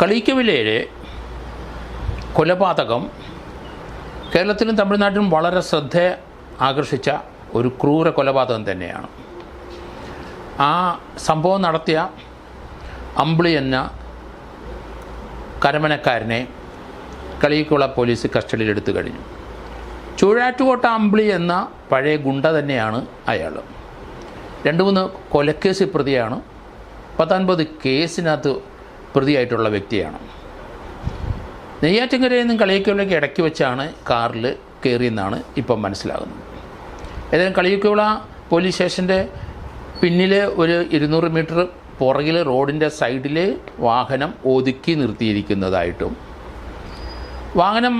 കളിക്കവിലയിലെ കൊലപാതകം കേരളത്തിലും തമിഴ്നാട്ടിലും വളരെ ശ്രദ്ധ ആകർഷിച്ച ഒരു ക്രൂര കൊലപാതകം തന്നെയാണ്. ആ സംഭവം നടത്തിയ അമ്പിളി എന്ന കരമനക്കാരനെ കളിക്കുള്ള പോലീസ് കസ്റ്റഡിയിലെടുത്തു കഴിഞ്ഞു. ചൂഴാറ്റുകോട്ട അമ്പിളി എന്ന പഴയ ഗുണ്ട തന്നെയാണ് അയാൾ രണ്ട് മൂന്ന് കൊലക്കേസ് പ്രതിയാണ്. പത്തൊൻപത് കേസിനകത്ത് പ്രതിയായിട്ടുള്ള വ്യക്തിയാണ്. നെയ്യാറ്റിൻകരയിൽ നിന്നും കളിയക്കുളയ്ക്ക് ഇടയ്ക്ക് വെച്ചാണ് കാറിൽ കയറിയെന്നാണ് ഇപ്പം മനസ്സിലാകുന്നത്. ഏതായാലും കളിയക്കുള പോലീസ് സ്റ്റേഷന്റെ പിന്നിൽ ഒരു ഇരുന്നൂറ് മീറ്റർ പുറകിൽ റോഡിന്റെ സൈഡിൽ വാഹനം ഒതുക്കി നിർത്തിയിരിക്കുന്നതായിട്ടും വാഹനം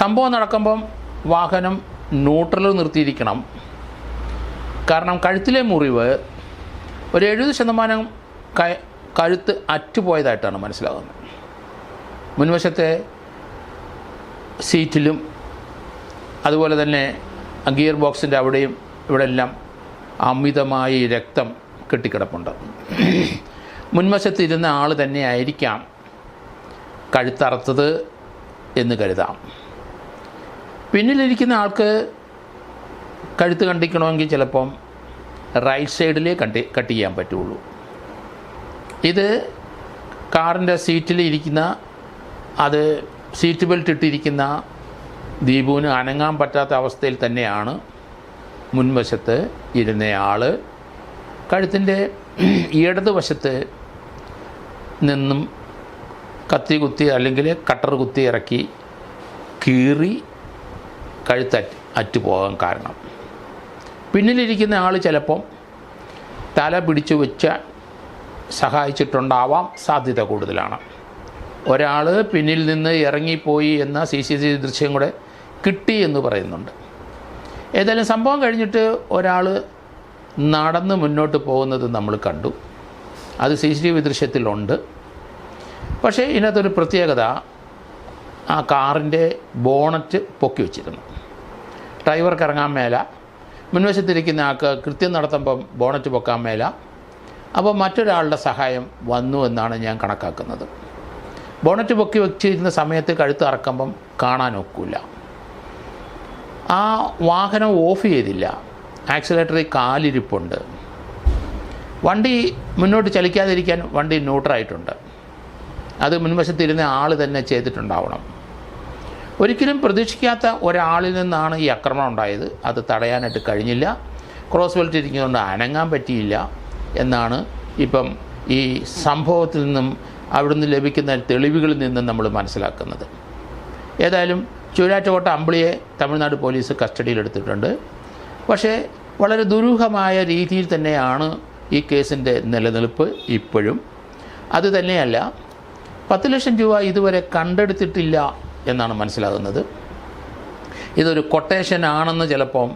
സംഭവം നടക്കുമ്പം വാഹനം ന്യൂട്രൽ നിർത്തിയിരിക്കണം. കാരണം കഴുത്തിലെ മുറിവ് ഒരു എഴുപത് ശതമാനം കഴുത്ത് അറ്റുപോയതായിട്ടാണ് മനസ്സിലാകുന്നത്. മുൻവശത്തെ സീറ്റിലും അതുപോലെ തന്നെ ഗിയർ ബോക്സിന്റെ അവിടെയും ഇവിടെ എല്ലാം അമിതമായി രക്തം കെട്ടിക്കിടപ്പുണ്ട്. മുൻവശത്തിരുന്ന ആൾ തന്നെ ആയിരിക്കാം കഴുത്തറുത്തത് എന്ന് കരുതാം. പിന്നിലിരിക്കുന്ന ആൾക്ക് കഴുത്ത് കണ്ടിക്കണമെങ്കിൽ ചിലപ്പം റൈറ്റ് സൈഡിലേ കട്ടി കട്ട് ചെയ്യാൻ പറ്റുള്ളൂ. ഇത് കാറിന്റെ സീറ്റിൽ ഇരിക്കുന്ന അത് സീറ്റ് ബെൽറ്റ് ഇട്ടിരിക്കുന്ന ദീപുവിന് അനങ്ങാൻ പറ്റാത്ത അവസ്ഥയിൽ തന്നെയാണ് മുൻവശത്ത് ഇരുന്നയാൾ കഴുത്തിന്റെ ഇടതുവശത്ത് നിന്നും കത്തി കുത്തി അല്ലെങ്കിൽ കട്ടർ കുത്തി ഇറക്കി കീറി കഴുത്തറ്റ് അറ്റുപോകാൻ കാരണം. പിന്നിലിരിക്കുന്ന ആൾ ചിലപ്പം തല പിടിച്ചു വെച്ച സഹായിച്ചിട്ടുണ്ടാവാം സാധ്യത കൂടുതലാണ്. ഒരാൾ പിന്നിൽ നിന്ന് ഇറങ്ങിപ്പോയി എന്ന സി സി വി ദൃശ്യം കൂടെ കിട്ടി എന്ന് പറയുന്നുണ്ട്. ഏതായാലും സംഭവം കഴിഞ്ഞിട്ട് ഒരാൾ നടന്ന് മുന്നോട്ട് പോകുന്നത് നമ്മൾ കണ്ടു. അത് സി സി ടി വി ദൃശ്യത്തിലുണ്ട്. പക്ഷേ ഇതിനകത്തൊരു പ്രത്യേകത ആ കാറിന്റെ ബോണറ്റ് പൊക്കി വെച്ചിരുന്നു. ഡ്രൈവർക്ക് ഇറങ്ങാൻ മേല മുൻവശത്തിരിക്കുന്ന ആൾക്ക് കൃത്യം നടത്തുമ്പം ബോണറ്റ് പൊക്കാൻ മേല അപ്പോൾ മറ്റൊരാളുടെ സഹായം വന്നു എന്നാണ് ഞാൻ കണക്കാക്കുന്നത്. ബോണറ്റ് പൊക്കി വെച്ചിരുന്ന സമയത്ത് കഴുത്ത് ഇറക്കുമ്പം കാണാൻ ഒക്കില്ല. ആ വാഹനം ഓഫ് ചെയ്തില്ല. ആക്സിലേറ്ററിൽ കാലിരിപ്പുണ്ട്. വണ്ടി മുന്നോട്ട് ചലിക്കാതിരിക്കാൻ വണ്ടി ന്യൂട്രായിട്ടുണ്ട്. അത് മുൻവശത്തിരുന്ന ആൾ തന്നെ ചെയ്തിട്ടുണ്ടാവണം. ഒരിക്കലും പ്രതീക്ഷിക്കാത്ത ഒരാളിൽ നിന്നാണ് ഈ ആക്രമണം ഉണ്ടായത്. അത് തടയാനായിട്ട് കഴിഞ്ഞില്ല. ക്രോസ് ബെൽറ്റ് ഇരിക്കുന്നതുകൊണ്ട് അനങ്ങാൻ പറ്റിയില്ല. എന്നാണ് ഇപ്പം ഈ സംഭവത്തിൽ നിന്നും അവിടുന്ന് ലഭിക്കുന്ന തെളിവുകളിൽ നിന്നും നമ്മൾ മനസ്സിലാക്കുന്നത്. ഏതായാലും ചൂരാറ്റുകോട്ട അമ്പിളിയെ തമിഴ്നാട് പോലീസ് കസ്റ്റഡിയിലെടുത്തിട്ടുണ്ട്. പക്ഷേ വളരെ ദുരൂഹമായ രീതിയിൽ തന്നെയാണ് ഈ കേസിന്റെ നിലനിൽപ്പ് ഇപ്പോഴും. അത് തന്നെയല്ല പത്ത് ലക്ഷം രൂപ ഇതുവരെ കണ്ടെടുത്തിട്ടില്ല എന്നാണ് മനസ്സിലാകുന്നത്. ഇതൊരു കൊട്ടേഷൻ ആണെന്ന് ചിലപ്പം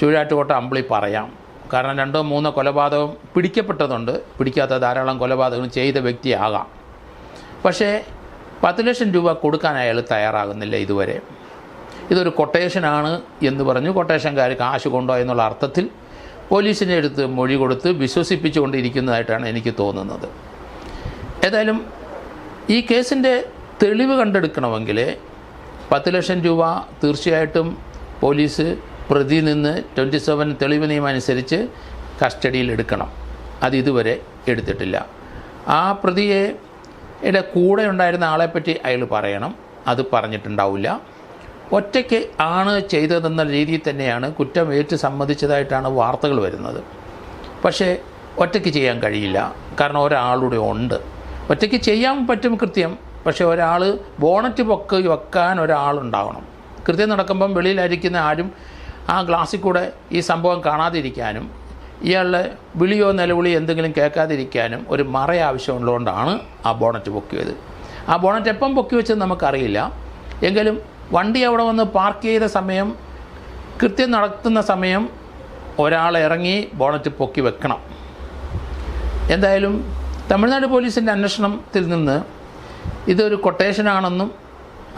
ചുഴാറ്റുകോട്ട അമ്പിളി പറയാം. കാരണം രണ്ടോ മൂന്നോ കൊലപാതകം പിടിക്കപ്പെട്ടതുണ്ട്. പിടിക്കാത്ത ധാരാളം കൊലപാതകം ചെയ്ത വ്യക്തിയാകാം. പക്ഷേ പത്ത് ലക്ഷം രൂപ കൊടുക്കാൻ അയാൾ തയ്യാറാകുന്നില്ല ഇതുവരെ. ഇതൊരു കൊട്ടേഷനാണ് എന്ന് പറഞ്ഞു. കൊട്ടേഷൻകാർ കാശ് കൊണ്ടോ എന്നുള്ള അർത്ഥത്തിൽ പോലീസിന്റെ അടുത്ത് മൊഴി കൊടുത്ത് വിശ്വസിപ്പിച്ചുകൊണ്ടിരിക്കുന്നതായിട്ടാണ് എനിക്ക് തോന്നുന്നത്. ഏതായാലും ഈ കേസിന്റെ തെളിവ് കണ്ടെടുക്കണമെങ്കിൽ പത്ത് ലക്ഷം രൂപ തീർച്ചയായിട്ടും പോലീസ് പ്രതി നിന്ന് ട്വന്റി സെവൻ തെളിവ് നിയമം അനുസരിച്ച് കസ്റ്റഡിയിൽ എടുക്കണം അത് ഇതുവരെ എടുത്തിട്ടില്ല. ആ പ്രതിയെ യുടെ കൂടെ ഉണ്ടായിരുന്ന ആളെപ്പറ്റി അയാൾ പറയണം. അത് പറഞ്ഞിട്ടുണ്ടാവില്ല. ഒറ്റയ്ക്ക് ആണ് ചെയ്തതെന്ന രീതിയിൽ തന്നെയാണ് കുറ്റം ഏറ്റു സമ്മതിച്ചതായിട്ടാണ് വാർത്തകൾ വരുന്നത്. പക്ഷേ ഒറ്റയ്ക്ക് ചെയ്യാൻ കഴിയില്ല. കാരണം ഒരാളുടെ ഉണ്ട്. ഒറ്റയ്ക്ക് ചെയ്യാൻ പറ്റും കൃത്യം. പക്ഷേ ഒരാൾ ബോണറ്റ് പൊക്ക് വെക്കാൻ ഒരാളുണ്ടാവണം. കൃത്യം നടക്കുമ്പം വെളിയിലായിരിക്കുന്ന ആരും ആ ഗ്ലാസ്സിൽ കൂടെ ഈ സംഭവം കാണാതിരിക്കാനും ഇയാളുടെ വിളിയോ നിലവിളിയോ എന്തെങ്കിലും കേൾക്കാതിരിക്കാനും ഒരു മറ ആവശ്യമുള്ളതുകൊണ്ടാണ് ആ ബോണറ്റ് പൊക്കി വെച്ചത് ആ ബോണറ്റ് എപ്പം പൊക്കി വെച്ചെന്ന് നമുക്കറിയില്ല. എങ്കിലും വണ്ടി അവിടെ വന്ന് പാർക്ക് ചെയ്ത സമയം കൃത്യം നടത്തുന്ന സമയം ഒരാൾ ഇറങ്ങി ബോണറ്റ് പൊക്കി വെക്കണം. എന്തായാലും തമിഴ്നാട് പോലീസിന്റെ അന്വേഷണത്തിൽ നിന്ന് ഇതൊരു കൊട്ടേഷനാണെന്നും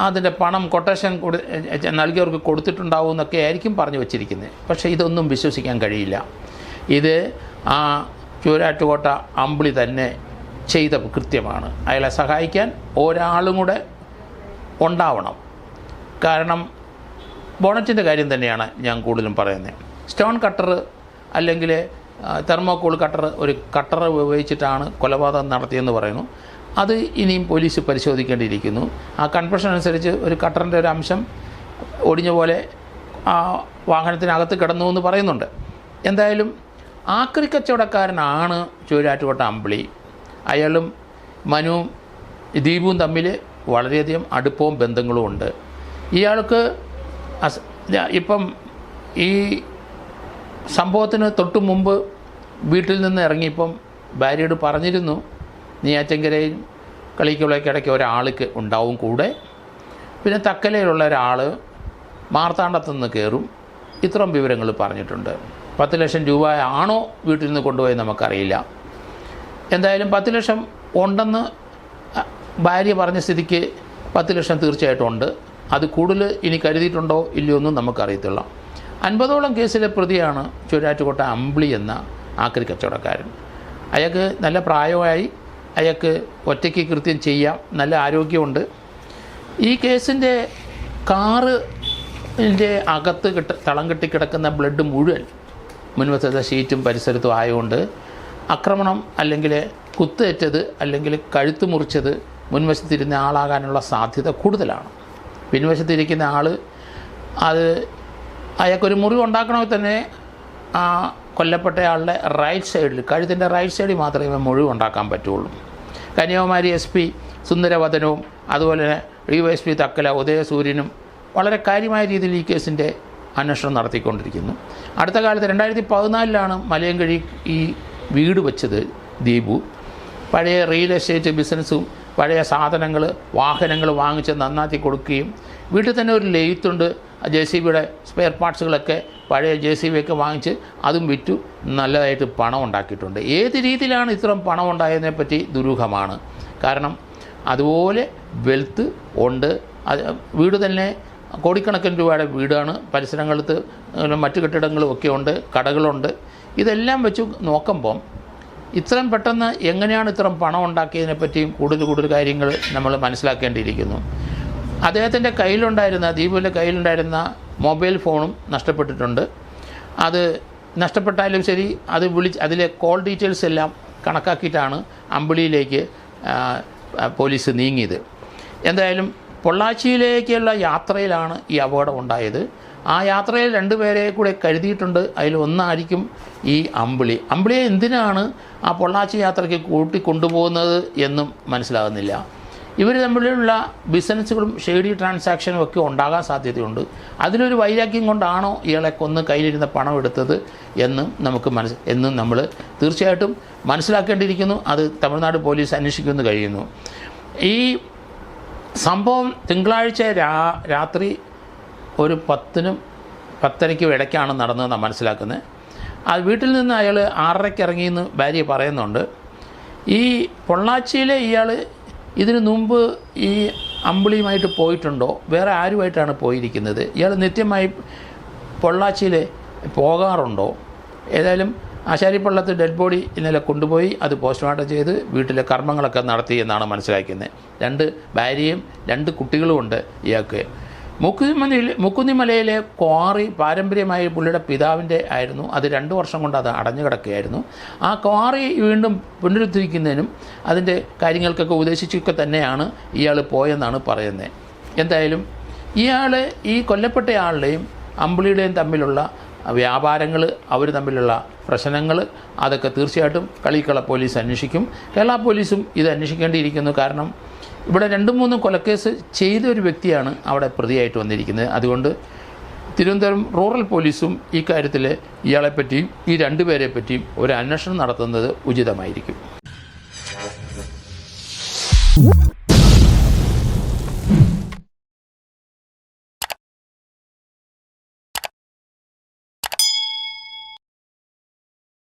അതിന്റെ പണം കൊട്ടേഷൻ കൊടു നൽകിയവർക്ക് കൊടുത്തിട്ടുണ്ടാവും എന്നൊക്കെ ആയിരിക്കും പറഞ്ഞു വച്ചിരിക്കുന്നത് പക്ഷേ ഇതൊന്നും വിശ്വസിക്കാൻ കഴിയില്ല. ഇത് ആ ചൂരാറ്റുകോട്ട അമ്പിളി തന്നെ ചെയ്ത കൃത്യമാണ്. അയാളെ സഹായിക്കാൻ ഒരാളും കൂടെ ഉണ്ടാവണം. കാരണം ബോണറ്റിന്റെ കാര്യം തന്നെയാണ് ഞാൻ കൂടുതലും പറയുന്നത് സ്റ്റോൺ കട്ടർ അല്ലെങ്കിൽ തെർമോക്കോൾ കട്ടർ ഒരു കട്ടർ ഉപയോഗിച്ചിട്ടാണ് കൊലപാതകം നടത്തിയെന്ന് പറയുന്നു. അത് ഇനിയും പോലീസ് പരിശോധിക്കേണ്ടിയിരിക്കുന്നു. ആ കൺഫഷൻ അനുസരിച്ച് ഒരു കട്ടറിന്റെ ഒരു അംശം ഒടിഞ്ഞ പോലെ ആ വാഹനത്തിനകത്ത് കിടന്നു എന്ന് പറയുന്നുണ്ട്. എന്തായാലും ആക്രി കച്ചവടക്കാരനാണ് ചൂരാറ്റുകോട്ട അമ്പിളി. അയാളും മനുവും ദീപുവും തമ്മിൽ വളരെയധികം അടുപ്പവും ബന്ധങ്ങളും ഉണ്ട്. ഇയാൾക്ക് ഇപ്പം ഈ സംഭവത്തിന് തൊട്ടു മുമ്പ് വീട്ടിൽ നിന്ന് ഇറങ്ങിയപ്പം ഭാര്യയോട് പറഞ്ഞിരുന്നു നെയ്യാറ്റങ്കരയിൽ കളിക്കുളയ്ക്കിടയ്ക്ക് ഒരാൾക്ക് ഉണ്ടാവും കൂടെ. പിന്നെ തക്കലയിലുള്ള ഒരാൾ മാർത്താണ്ഡത്തു നിന്ന് കയറും. ഇത്രയും വിവരങ്ങൾ പറഞ്ഞിട്ടുണ്ട്. പത്ത് ലക്ഷം രൂപ ആണോ വീട്ടിൽ നിന്ന് കൊണ്ടുപോയി നമുക്കറിയില്ല. എന്തായാലും പത്ത് ലക്ഷം ഉണ്ടെന്ന് ഭാര്യ പറഞ്ഞ സ്ഥിതിക്ക് പത്ത് ലക്ഷം തീർച്ചയായിട്ടും ഉണ്ട്. അത് കൂടുതൽ ഇനി കരുതിയിട്ടുണ്ടോ ഇല്ലയോ എന്നും നമുക്കറിയത്തില്ല. അൻപതോളം കേസിലെ പ്രതിയാണ് ചുരാറ്റുകോട്ട അമ്പിളി എന്ന ആക്രി കച്ചവടക്കാരൻ. അയാൾക്ക് നല്ല പ്രായമായി അയാൾക്ക് ഒറ്റയ്ക്ക് കൃത്യം ചെയ്യാം. നല്ല ആരോഗ്യമുണ്ട്. ഈ കേസിന്റെ കാറ് ഇതിന്റെ അകത്ത് കിട്ട തളം കെട്ടിക്കിടക്കുന്ന ബ്ലഡ് മുഴുവൻ മുൻവശത്തെ ഷീറ്റും പരിസരത്തും ആയതുകൊണ്ട് ആക്രമണം അല്ലെങ്കിൽ കുത്തേറ്റത് അല്ലെങ്കിൽ കഴുത്ത് മുറിച്ചത് മുൻവശത്തിരുന്ന ആളാകാനുള്ള സാധ്യത കൂടുതലാണ്. പിൻവശത്തിരിക്കുന്ന ആൾ അത് അയാൾക്കൊരു മുറിവ് ഉണ്ടാക്കണമെങ്കിൽ തന്നെ ആ കൊല്ലപ്പെട്ടയാളുടെ റൈറ്റ് സൈഡിൽ കഴുത്തിന്റെ റൈറ്റ് സൈഡിൽ മാത്രമേ മുറിവ് ഉണ്ടാക്കാൻ പറ്റുള്ളൂ. കന്യാകുമാരി എസ് പി സുന്ദരവദനവും അതുപോലെ തന്നെ D Y S P Thakkala ഉദയസൂര്യനും വളരെ കാര്യമായ രീതിയിൽ ഈ കേസിന്റെ അന്വേഷണം നടത്തിക്കൊണ്ടിരിക്കുന്നു. അടുത്ത കാലത്ത് രണ്ടായിരത്തി പതിനാലിലാണ് മലയങ്കഴി ഈ വീട് വെച്ചത് ദീപു. പഴയ റിയൽ എസ്റ്റേറ്റ് ബിസിനസ്സും പഴയ സാധനങ്ങൾ വാഹനങ്ങൾ വാങ്ങിച്ച് നന്നാക്കി കൊടുക്കുകയും വീട്ടിൽ തന്നെ ഒരു ലെയ്ത്തുണ്ട് ജെ സി ബിയുടെ സ്പെയർ പാർട്സുകളൊക്കെ പഴയ ജെ സി ബി ഒക്കെ വാങ്ങിച്ച് അതും വിറ്റു. നല്ലതായിട്ട് പണം ഉണ്ടാക്കിയിട്ടുണ്ട്. ഏത് രീതിയിലാണ് ഇത്രയും പണം ഉണ്ടായതിനെ പറ്റി ദുരൂഹമാണ്. കാരണം അതുപോലെ വെൽത്ത് ഉണ്ട്. വീട് തന്നെ കോടിക്കണക്കിന് രൂപയുടെ വീടാണ്. പരിസരങ്ങളത്ത് മറ്റു കെട്ടിടങ്ങളും ഒക്കെ ഉണ്ട്. കടകളുണ്ട്. ഇതെല്ലാം വെച്ച് നോക്കുമ്പം ഇത്രയും പെട്ടെന്ന് എങ്ങനെയാണ് ഇത്രയും പണം ഉണ്ടാക്കിയതിനെ പറ്റിയും കൂടുതൽ കൂടുതൽ കാര്യങ്ങൾ നമ്മൾ മനസ്സിലാക്കേണ്ടിയിരിക്കുന്നു. അദ്ദേഹത്തിന്റെ കയ്യിലുണ്ടായിരുന്ന ദീപുവിന്റെ കയ്യിലുണ്ടായിരുന്ന മൊബൈൽ ഫോണും നഷ്ടപ്പെട്ടിട്ടുണ്ട്. അത് നഷ്ടപ്പെട്ടാലും ശരി അത് വിളിച്ച് അതിലെ കോൾ ഡീറ്റെയിൽസ് എല്ലാം കണക്കാക്കിയിട്ടാണ് അമ്പിളിയിലേക്ക് പോലീസ് നീങ്ങിയത്. എന്തായാലും പൊള്ളാച്ചിയിലേക്കുള്ള യാത്രയിലാണ് ഈ അപകടം ഉണ്ടായത്. ആ യാത്രയിൽ രണ്ടുപേരെ കൂടെ കരുതിയിട്ടുണ്ട്. അതിൽ ഒന്നായിരിക്കും ഈ അമ്പിളി. അമ്പിളിയെ എന്തിനാണ് ആ പൊള്ളാച്ചി യാത്രയ്ക്ക് കൂട്ടിക്കൊണ്ടുപോകുന്നത് എന്നും മനസ്സിലാകുന്നില്ല. ഇവർ തമ്മിലുള്ള ബിസിനസ്സുകളും ഷെയ്ഡി ട്രാൻസാക്ഷനും ഒക്കെ ഉണ്ടാകാൻ സാധ്യതയുണ്ട്. അതിലൊരു വൈരാഗ്യം കൊണ്ടാണോ ഇയാളെ കൊന്ന് കയ്യിലിരുന്ന പണം എടുത്തത് എന്നും നമുക്ക് മനസ്സ് എന്നും നമ്മൾ തീർച്ചയായിട്ടും മനസ്സിലാക്കേണ്ടിയിരിക്കുന്നു. അത് തമിഴ്നാട് പോലീസ് അന്വേഷിക്കുമെന്ന് കഴിയുന്നു. ഈ സംഭവം തിങ്കളാഴ്ച രാ രാത്രി ഒരു പത്തിനും പത്തരയ്ക്കും ഇടയ്ക്കാണ് നടന്നതെന്ന് മനസ്സിലാക്കുന്നത് അത് വീട്ടിൽ നിന്ന് അയാൾ ആറരയ്ക്ക് ഇറങ്ങിയെന്ന് ഭാര്യ പറയുന്നുണ്ട്. ഈ പൊള്ളാച്ചിയിലെ ഇയാൾ ഇതിനു മുമ്പ് ഈ അമ്പിളിയുമായിട്ട് പോയിട്ടുണ്ടോ? വേറെ ആരുമായിട്ടാണ് പോയിരിക്കുന്നത്? ഇയാൾ നിത്യമായി പൊള്ളാച്ചിയിൽ പോകാറുണ്ടോ? ഏതായാലും ആശാരിപ്പള്ളത്ത് ഡെഡ് ബോഡി ഇന്നലെ കൊണ്ടുപോയി അത് പോസ്റ്റ്മോർട്ടം ചെയ്ത് വീട്ടിലെ കർമ്മങ്ങളൊക്കെ നടത്തി എന്നാണ് മനസ്സിലാക്കുന്നത്. രണ്ട് ഭാര്യയും രണ്ട് കുട്ടികളുമുണ്ട് ഇയാൾക്ക്. മുക്കുന്നിമലയിൽ മുക്കുന്നിമലയിലെ ക്വാറി പാരമ്പര്യമായി പുള്ളിയുടെ പിതാവിന്റെ ആയിരുന്നു. അത് രണ്ട് വർഷം കൊണ്ട് അത് അടഞ്ഞു കിടക്കുകയായിരുന്നു. ആ ക്വാറി വീണ്ടും പുനരുദ്ധരിക്കുന്നതിനും അതിന്റെ കാര്യങ്ങൾക്കൊക്കെ ഉദ്ദേശിച്ചൊക്കെ തന്നെയാണ് ഇയാൾ പോയെന്നാണ് പറയുന്നത്. എന്തായാലും ഇയാൾ ഈ കൊല്ലപ്പെട്ടയാളുടെയും അമ്പിളിയുടെയും തമ്മിലുള്ള വ്യാപാരങ്ങൾ അവർ തമ്മിലുള്ള പ്രശ്നങ്ങൾ അതൊക്കെ തീർച്ചയായിട്ടും കളിക്കള പോലീസ് അന്വേഷിക്കും. കേരള പോലീസും ഇത് അന്വേഷിക്കേണ്ടിയിരിക്കുന്നു. കാരണം ഇവിടെ രണ്ടും മൂന്നും കൊലക്കേസ് ചെയ്ത ഒരു വ്യക്തിയാണ് അവിടെ പ്രതിയായിട്ട് വന്നിരിക്കുന്നത്. അതുകൊണ്ട് തിരുവനന്തപുരം റൂറൽ പോലീസും ഈ കാര്യത്തിൽ ഇയാളെപ്പറ്റിയും ഈ രണ്ടുപേരെ പറ്റിയും ഒരു അന്വേഷണം നടത്തുന്നത് ഉചിതമായിരിക്കും.